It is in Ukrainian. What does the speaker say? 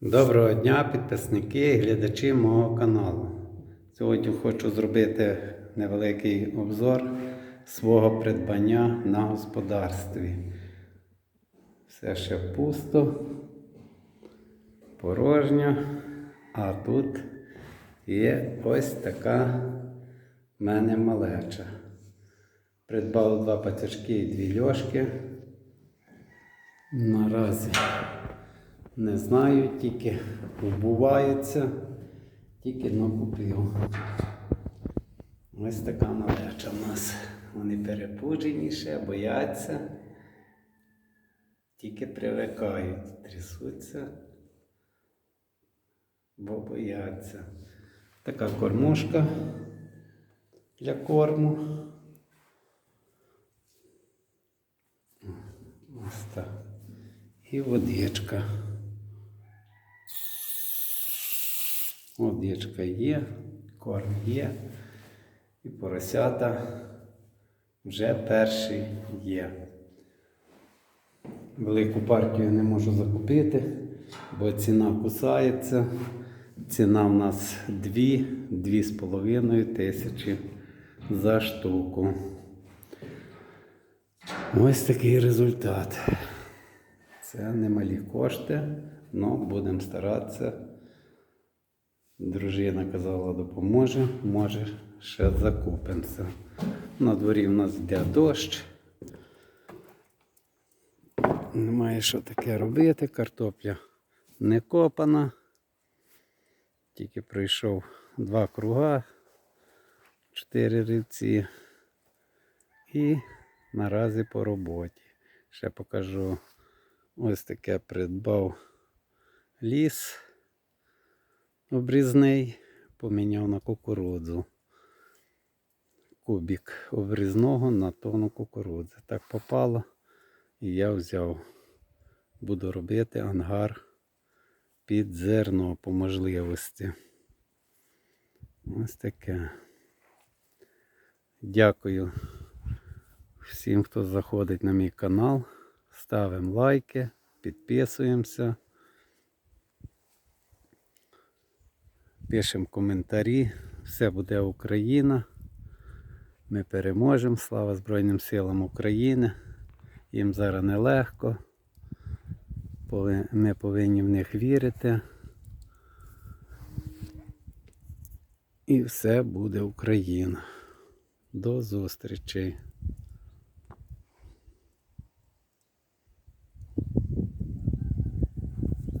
Доброго дня, підписники і глядачі мого каналу. Сьогодні хочу зробити невеликий обзор свого придбання на господарстві. Все ще пусто, порожньо, а тут є ось така в мене малеча. Придбав два пацюшки і дві льошки. Наразі не знаю, тільки вбувається, тільки но купив. Ось така малеча в нас. Вони перепуджені ще, бояться, тільки привикають, трясуться, бо бояться. Така кормушка для корму. Ось так. І водичка. Водичка є, корм є. І поросята вже перший є. Велику партію не можу закупити, бо ціна кусається. Ціна в нас 2-2,5 тисячі за штуку. Ось такий результат. Це немалі кошти, але будемо старатися. Дружина казала, допоможе, може ще закупимося. На дворі в нас йде дощ. Немає що таке робити, картопля не копана. Тільки пройшов два круга, чотири рівці. І наразі по роботі. Ще покажу ось таке придбав ліс обрізний, поміняв на кукурудзу. Кубік обрізного на тонну кукурудзи. Так попало. І я взяв. Буду робити ангар під зерно по можливості. Ось таке. Дякую всім, хто заходить на мій канал. Ставимо лайки, підписуємося. Пишемо коментарі. Все буде Україна. Ми переможемо. Слава Збройним силам України. Їм зараз нелегко. Ми повинні в них вірити. І все буде Україна. До зустрічі!